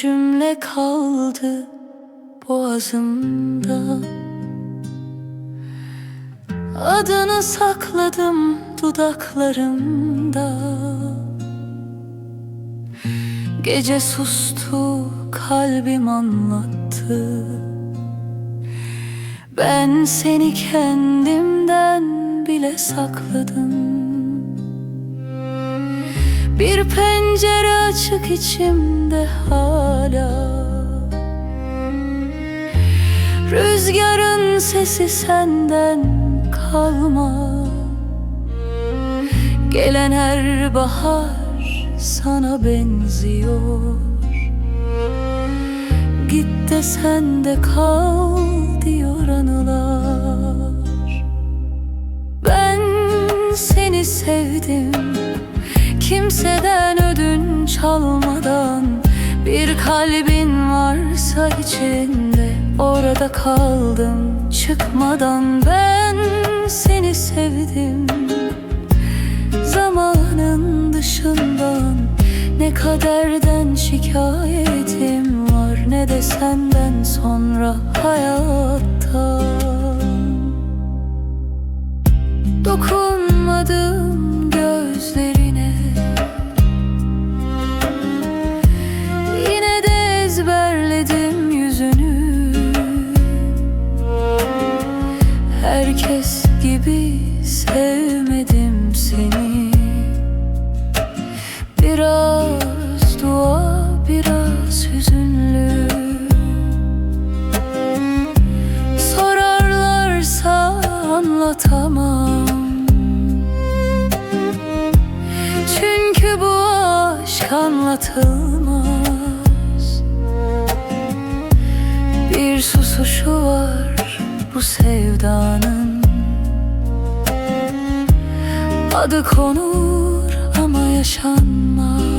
cümle kaldı boğazımda. Adını sakladım dudaklarımda. Gece sustu kalbim anlattı. Ben seni kendimden bile sakladım bir pencere açık içimde hala. Rüzgarın sesi senden kalma Gelen her bahar sana benziyor. Git de sen de kal diyor anılar. Ben seni sevdim Kimseden ödünç almadan Bir kalbin varsa içinde Orada kaldım çıkmadan Ben seni sevdim. Zamanın dışından Ne kaderden şikayetim var Ne de senden sonra hayattan Dokunmadım anlatamam Çünkü bu aşk anlatılmaz. Bir susuşu var bu sevdanın. Adı konur ama yaşanmaz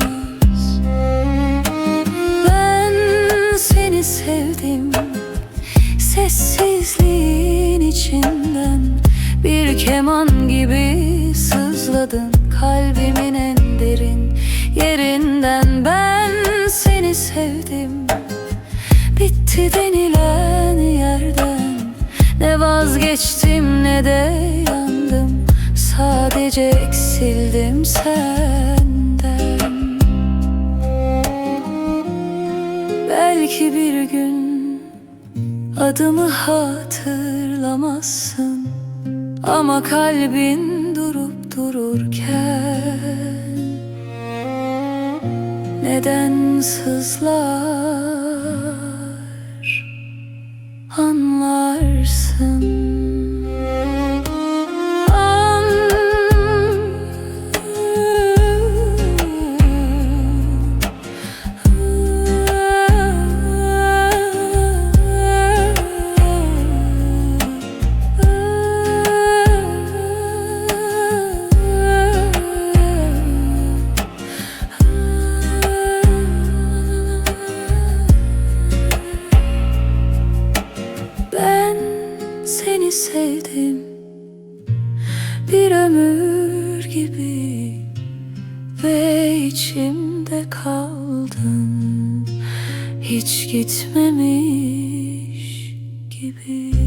keman gibi sızladın Kalbimin en derin yerinden. Ben seni sevdim. Bitti denilen yerden. Ne vazgeçtim ne de yandım. Sadece eksildim senden. Belki bir gün Adımı hatırlamazsın Ama kalbin durup dururken Neden sızlar? Anlarsın sevdim bir ömür gibi ve içimde kaldın hiç gitmemiş gibi.